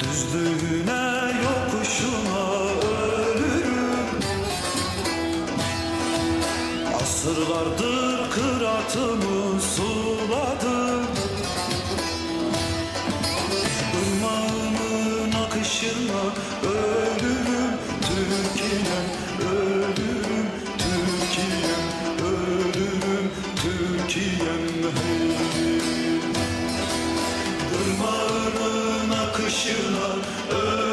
Düzlüğüne yokuşuna ölürüm. Asırlardır kıratımı suladım. Irmağımın akışına ölürüm. Türkiye'm akışına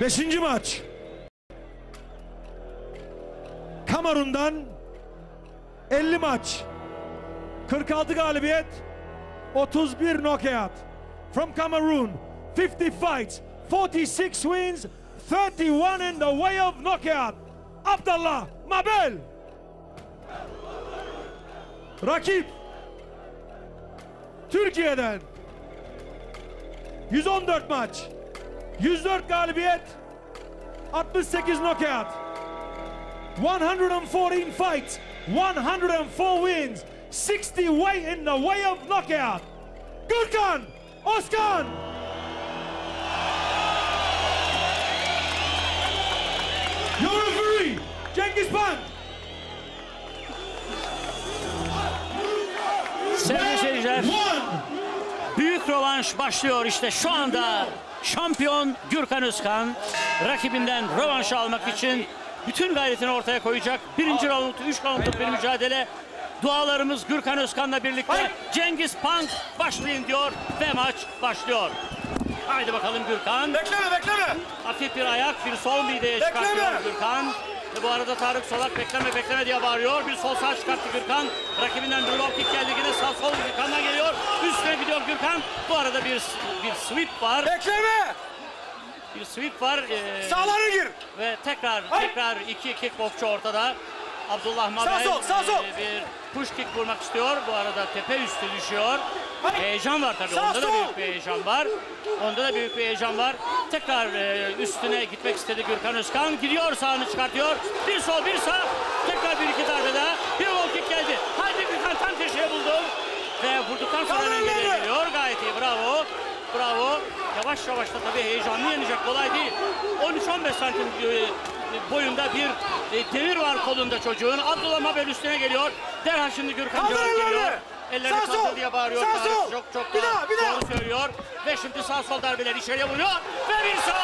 Beşinci maç. Kamerun'dan 50 maç. 46 galibiyet, 31 knockout. From Cameroon, 50 fights, 46 wins, 31 in the way of knockout. Abdallah Mabel. Rakip Türkiye'den 114 maç. 104 galibiyet. 68 knockout. 114 fights. 104 wins. 60 way in the way of knockout. Gürkan Oskan. Your referee Cengiz Pan. Sevgili seyirciler, büyük rövanş başlıyor işte şu anda. Şampiyon Gürkan Özkan rakibinden rövanş almak için bütün gayretini ortaya koyacak. Birinci round, üç roundluk bir mücadele. Dualarımız Gürkan Özkan'la birlikte Cengiz Pank başlayın diyor ve maç başlıyor. Haydi bakalım Gürkan. Bekleme bekleme. Hafif bir ayak, bir sol mideye çıkartıyor! Gürkan. Ve bu arada Tarık Solak bekleme bekleme diye bağırıyor. Bir sol sağ çıkarttı Gürkan. Rakibinden bir low kick geldi yine sağ sol Gürkan'dan geliyor. Üstüne gidiyor Gürkan. Bu arada bir bir sweep var. Bekleme. Bir sweep var. Ee, Sağlara gir. ve tekrar Hayır. tekrar iki kickboksçu ortada. Abdullah Mabel Sağ sol, sağ sol. e, bir push kick vurmak istiyor. Bu arada tepe üstü düşüyor. Heyecan var tabii. Onda da büyük bir heyecan var. Onda da büyük bir heyecan var. Tekrar e, üstüne gitmek istedi Gürkan Özkan. Gidiyor sağını çıkartıyor. Bir sol bir sağ. Tekrar bir iki darbe daha. Bir low kick geldi. Haydi Gürkan tam köşeye buldu. Ve vurduktan sonra elleri. geliyor. Gayet iyi bravo. Bravo. Yavaş yavaş da tabii heyecanlı yenecek kolay değil. 13-15 santim e, boyunda bir e, demir var kolunda çocuğun. Abdullah Mabel üstüne geliyor. Derhal şimdi Gürkan elleri. geliyor. Ellerini Sağ sol. diye bağırıyor. Sağ sol. Çok çok Bir da daha, bir daha. doğru söylüyor. Ve şimdi sağ sol darbeler içeriye vuruyor. Ve bir sağ.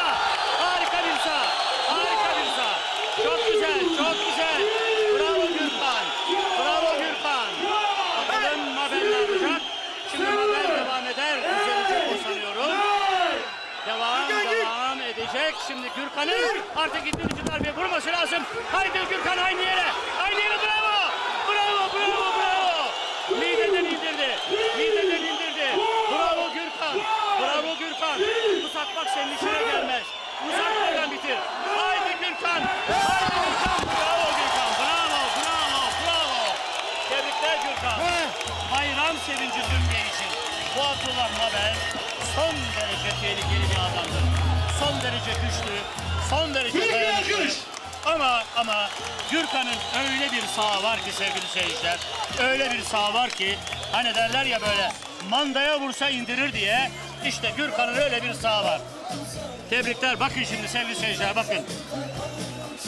Gürkan'ın artık ikinci darbe vurması lazım. Haydi Gürkan aynı yere. Aynı yere bravo. Bravo bravo bravo. Mideden indirdi. Mideden indirdi. Bravo Gürkan. Bravo Gürkan. Uzatmak senin işine gelmez. Uzatmadan bitir. Haydi Gürkan. Haydi Gürkan. Bravo Gürkan. Bravo bravo bravo. Tebrikler Gürkan. Bayram sevinci Zümrüye için. Bu Abdullah Mabel son derece tehlikeli bir adamdır. Son derece güçlü, son derece dayanıklı. Ama ama Gürkan'ın öyle bir sağı var ki sevgili seyirciler. Öyle bir sağı var ki hani derler ya böyle mandaya vursa indirir diye. İşte Gürkan'ın öyle bir sağı var. Tebrikler. Bakın şimdi sevgili seyirciler bakın.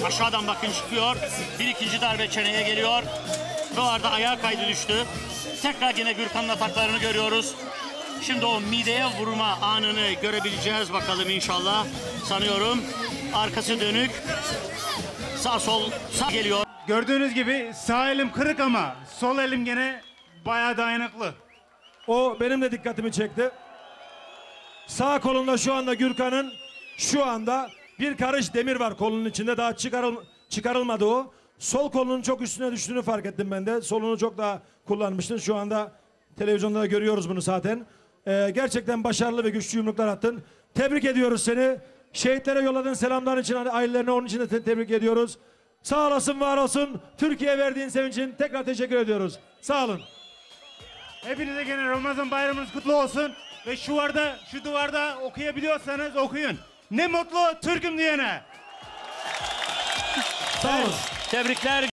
Aşağıdan bakın çıkıyor. Bir ikinci darbe çeneye geliyor. Bu arada ayağa kaydı düştü. Tekrar yine Gürkan'ın ataklarını görüyoruz. Şimdi o mideye vurma anını görebileceğiz bakalım inşallah. Sanıyorum arkası dönük. Sağ sol sağ geliyor. Gördüğünüz gibi sağ elim kırık ama sol elim gene bayağı dayanıklı. O benim de dikkatimi çekti. Sağ kolunda şu anda Gürkan'ın şu anda bir karış demir var kolunun içinde daha çıkarıl çıkarılmadı o. Sol kolunun çok üstüne düştüğünü fark ettim ben de. Solunu çok daha kullanmıştın. Şu anda televizyonda da görüyoruz bunu zaten. Ee, gerçekten başarılı ve güçlü yumruklar attın. Tebrik ediyoruz seni. Şehitlere yolladığın selamlar için ailelerine onun için de te- tebrik ediyoruz. Sağ olasın, var olsun. Türkiye'ye verdiğin sevin için tekrar teşekkür ediyoruz. Sağ olun. Hepinize gene Ramazan bayramınız kutlu olsun. Ve şu duvarda, şu duvarda okuyabiliyorsanız okuyun. Ne mutlu Türk'üm diyene. Sağ olun. Tebrikler